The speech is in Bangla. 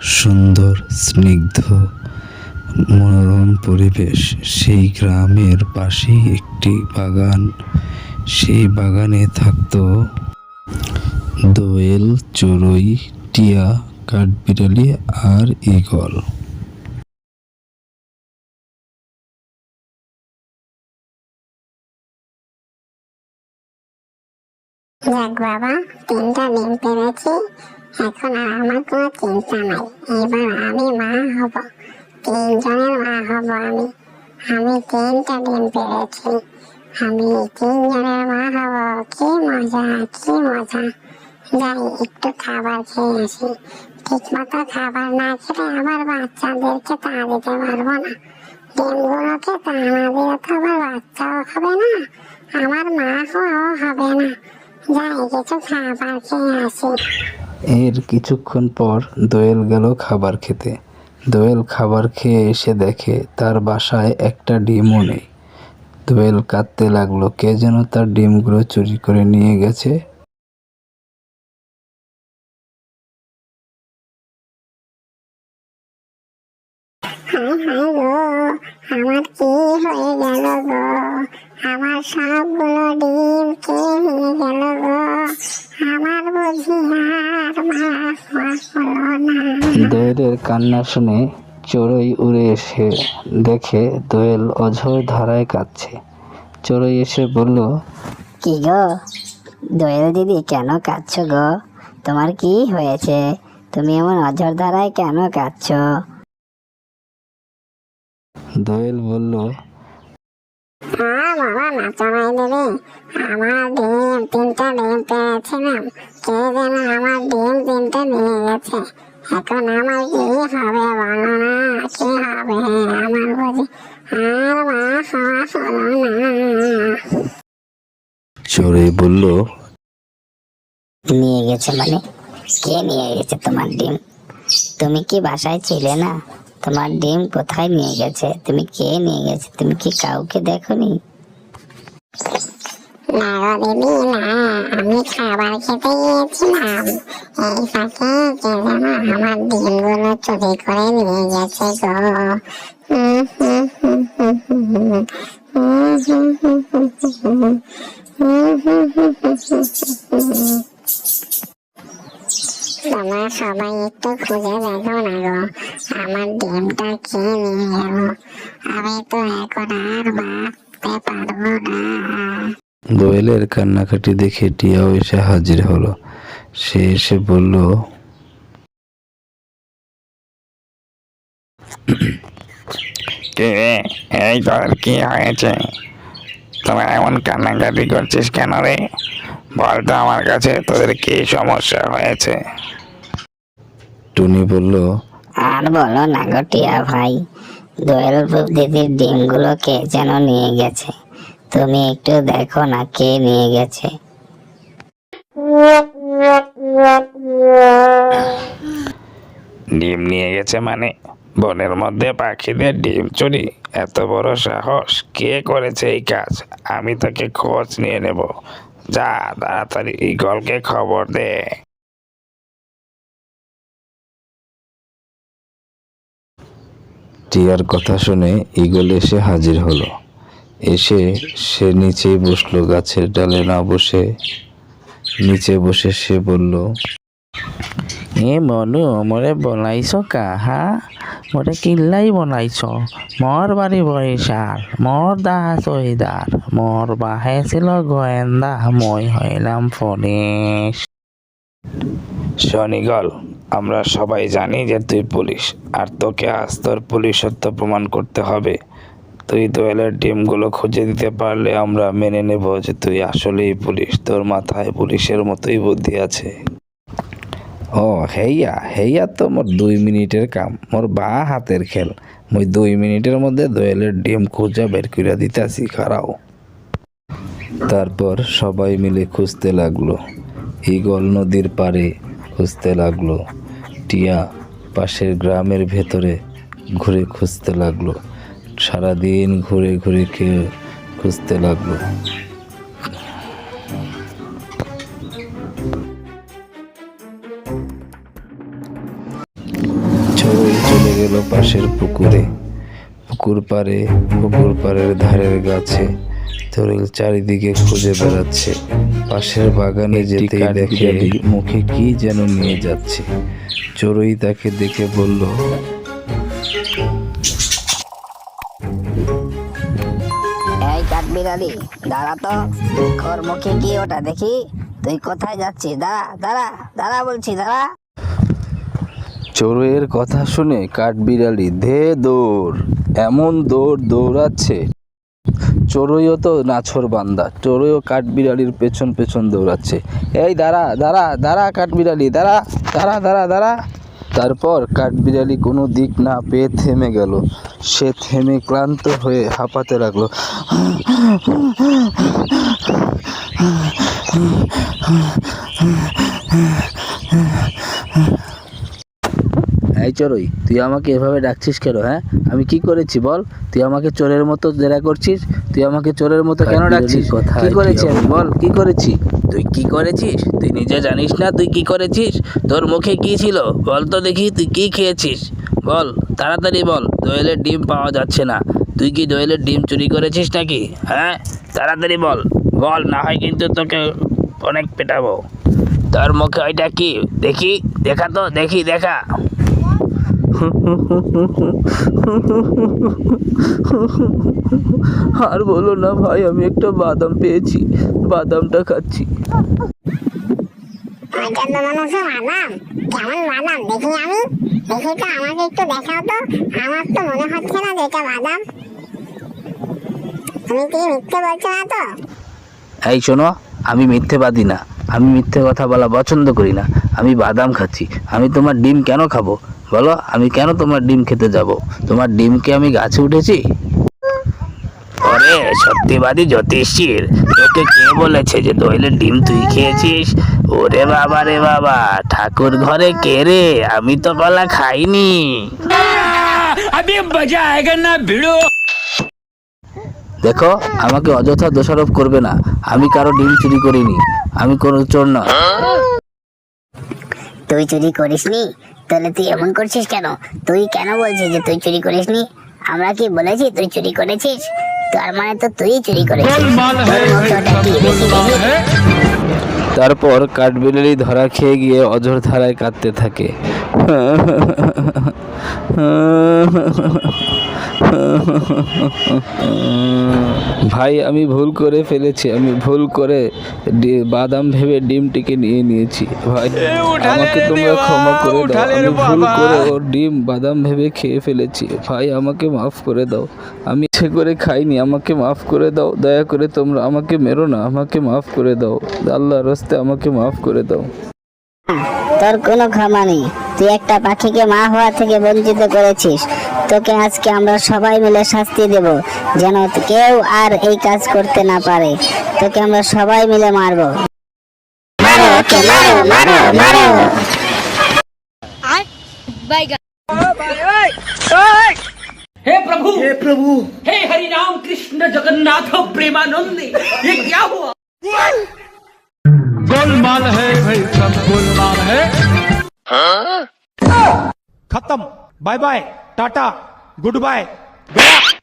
সুন্দর, স্নিগ্ধ, মনোরম পরিবেশ। সেই গ্রামের পাশেই একটি বাগান। সেই বাগানে থাকতো দোয়েল, চড়ুই, টিয়া, কাঠবিড়ালি আর ঈগল। যাক বাবা, তিনটা ডিম পেরেছি। এখন আর আমার কোনো চিন্তা নাই। এবার আমি মা হব। তিনজনের মা হব আমি। আমি তিনটা ডিম পেরেছি। আমি তিনজনের মা হব। কি মজা কি মজা। যাই, একটু খাবার খেয়ে আসি। ঠিক খাবার না খেলে আমার বাচ্চাদেরকে তা দিতে পারব না। ডিমগুলোকে তা না তো আমার বাচ্চাও হবে না, আমার মা হওয়াও হবে না। যাই, কিছু খাবার খেয়ে আসি। এর কিছুক্ষণ পর দোয়েল গেল খাবার খেতে। দোয়েল খাবার খেয়ে এসে দেখে তার বাসায় একটা ডিমও নেই। দোয়েল কাঁদতে লাগল, কে যেন তার ডিমগুলো চুরি করে নিয়ে গেছে। আমার সবগুলো ডিম কে নিয়ে গেল গো? আমার বুঝি আর দোয়েলের কান্না শুনে চড়ুই উড়ে এসে দেখে দোয়েল অঝোর ধারায় কাঁদছে। চড়ুই এসে বলল কি গো? দোয়েল দিদি কেন কাঁদছো গো? তোমার কি হয়েছে? তুমি এমন অঝর ধারায় কেন কাঁদছো? দোয়েল বলল হ্যাঁ বাবা নাচনাই দেবে আমার ডিম তিনটা ডিম পেয়েছিলাম কে যেন আমার ডিম গেছে এখন চড়ুই বলল, নিয়ে গেছে মানে? কে নিয়ে গেছে তোমার ডিম? তুমি কি বাসায় ছিলে না? তোমার ডিম কোথায় নিয়ে গেছে তুমি কে নিয়ে গেছে তুমি কি কাউকে দেখোনি না হুম হুম হুম তোমরা সবাই একটু খুঁজে দেখো না গো। আমার ডিমটা কে নিয়ে গেল আমি তো এখন আর বাঁচতে পারব না। দোয়েলের কান্নাকাটি দেখে টিয়াও এসে হাজির হলো। সে এসে বলল কে এই তোর কি হয়েছে? তোরা এমন কান্নাকাটি করছিস কেন রে? বলতো আমার কাছে তোদের কি সমস্যা হয়েছে? টুনি বলল আর বলো না গো টিয়া ভাই দোয়েল দিদির ডিমগুলো কে যেন নিয়ে গেছে। তুমি একটু দেখো না কে নিয়ে গেছে। ডিম নিয়ে গেছে মানে? বনের মধ্যে পাখিদের ডিম চুরি? এত বড় সাহস? কে করেছে এই কাজ? আমি তাকে খোঁজ নিয়ে নেব। যা তাড়াতাড়ি ইগলকে খবর দে। টিয়ার কথা শুনে ইগল এসে হাজির হলো। এসে সে নিচেই বসল, গাছের ডালে না বসে। নিচে বসে সে বলল, এ মনু, মোরে বনাইছ কাহা? মোরে কিল্লাই বনাইছ মোর বাড়ি বরিশাল, মোর দাহা চহিদার মোর বাহে ছিল গোয়েন্দা, মই হইলাম ফরেশ শোন ইগল আমরা সবাই জানি যে তুই পুলিশ, আর তোকে আজ তোর পুলিশত্ব প্রমাণ করতে হবে। তুই দোয়েলের ডিমগুলো খুঁজে দিতে পারলে আমরা মেনে নেব যে তুই আসলেই পুলিশ, তোর মাথায় পুলিশের মতোই বুদ্ধি আছে। ও, হেইয়া হেইয়া তো মোর দুই মিনিটের কাম, মোর বা হাতের খেল। মুই দুই মিনিটের মধ্যে দোয়েলের ডিম খুঁজা বের করে দিতেছি, খারাও। তারপর সবাই মিলে খুঁজতে লাগল। ইগল নদীর পাড়ে খুঁজতে লাগল। টিয়া পাশের গ্রামের ভেতরে ঘুরে খুঁজতে লাগল। সারাদিন ঘুরে ঘুরে খেয়ে খুঁজতে লাগল। পাশের পুকুরে। পুকুর পাড়ে, পুকুর পাড়ের ধারের গাছে, তরিল চারিদিকে খুঁজে বেড়াচ্ছে। পাশের বাগানে যেতেই দেখে মুখে কি যেন নিয়ে যাচ্ছে। চড়ুই তাকে দেখে বলল এই কাঠবিড়ালি দাঁড়া তো। খোর মুখে কি ওটা দেখি? তুই কোথায় যাচ্ছিস? দাঁড়া দাঁড়া দাঁড়া বলছি দাঁড়া। চড়ুইয়ের কথা শুনে কাঠবিড়ালি ধে দৌড় এমন দৌড় দৌড়াচ্ছে চড়ুইও তো নাছর বান্দা চড়ুইও কাঠবিড়ালির পেছন পেছন দৌড়াচ্ছে। এই দাঁড়া দাঁড়া দাঁড়া কাঠবিড়ালি, দাঁড়া দাঁড়া দাঁড়া দাঁড়া। তারপর কাঠবিড়ালি কোনো দিক না পেয়ে থেমে গেল। সে থেমে ক্লান্ত হয়ে হাঁপাতে লাগল। এই চড়ুই তুই আমাকে এভাবে ডাকছিস কেন হ্যাঁ? আমি কি করেছি বল? তুই আমাকে চোরের মতো জেরা করছিস? তুই আমাকে চোরের মতো কেন ডাকছিস? কথা কি করেছি আমি? বল কি করেছি? তুই কি করেছিস? তুই নিজে জানিস না তুই কি করেছিস? তোর মুখে কি ছিল? বল তো দেখি তুই কি খেয়েছিস? বল তাড়াতাড়ি বল দোয়েলের ডিম পাওয়া যাচ্ছে না। তুই কি দোয়েলের ডিম চুরি করেছিস নাকি? হ্যাঁ? তাড়াতাড়ি বল। বল না হয় কিন্তু তোকে অনেক পেটাবো। তোর মুখে ওইটা কি? দেখি দেখা তো দেখি দেখা। আর বলো না ভাই আমি একটা বাদাম পেয়েছি। বাদামটা খাচ্ছি। বাদাম। কেমন বাদাম দেখি আমি। দেখি তো আমাকে একটু দেখাও তো। আমার তো মনে হচ্ছে না যে এটা বাদাম। তুমি কি মিথ্যে বলছো না তো? এই শোনো আমি মিথ্যেবাদী না। আমি মিথ্যে কথা বলা পছন্দ করি না। আমি বাদাম খাচ্ছি। আমি তোমার ডিম কেন খাব? বলো আমি কেন তোমার ডিম খেতে যাব? তোমার ডিমকে আমি গাছে উঠেছি? ওরে সত্যিবাদী জ্যোতিষীর তোকে কে বলেছে যে দইলের ডিম তুই খেয়েছিস? ওরে বাবা রে বাবা ঠাকুর ঘরে কে রে? আমি তো কলা খাইনি। দেখো আমাকে অযথা দোষারোপ করবে না। আমি কারও ডিম চুরি করিনি। আমি কোনো চোর না। তুই চুরি করিসনি? তাহলে তুই এমন করছিস কেন? তুই কেন বলছিস যে তুই চুরি করিসনি? আমরা কি বলেছি তুই চুরি করেছিস? তার মানে তো তুই চুরি করেছিস। দেখি দেখি তারপর কাঠবিড়ালি ধরা খেয়ে গিয়ে অঝর ধারায় কাঁদতে থাকে। ভাই আমি ভুল করে ফেলেছি। আমি ভুল করে বাদাম ভেবে ডিমটিকে নিয়ে নিয়েছি। ভাই আমাকে তোমরা ক্ষমা করে দাও। আমি ভুল করে ওর ডিম বাদাম ভেবে খেয়ে ফেলেছি। ভাই আমাকে মাফ করে দাও। আমি ইচ্ছে করে খাইনি আমাকে মাফ করে দাও। দয়া করে তোমরা আমাকে মেরো না আমাকে মাফ করে দাও। আল্লাহ রস্তে আমাকে মাফ করে দাও। তোর কোনো ক্ষমা নেই তুই একটা পাখিকে মা হওয়া থেকে বঞ্চিত করেছিস তোকে আজকে আমরা সবাই মিলে শাস্তি দেব যেন কেউ আর এই কাজ করতে না পারে তোকে আমরা সবাই মিলে মারবো মারো ওকে মারো মারো মারো हे प्रभु हे प्रभु हे हरि राम कृष्ण जगन्नाथ प्रेमानंद ये क्या हुआ गोलमाल है भाई सब गोलमाल है। खत्म। Bye bye ta-ta good bye. गया।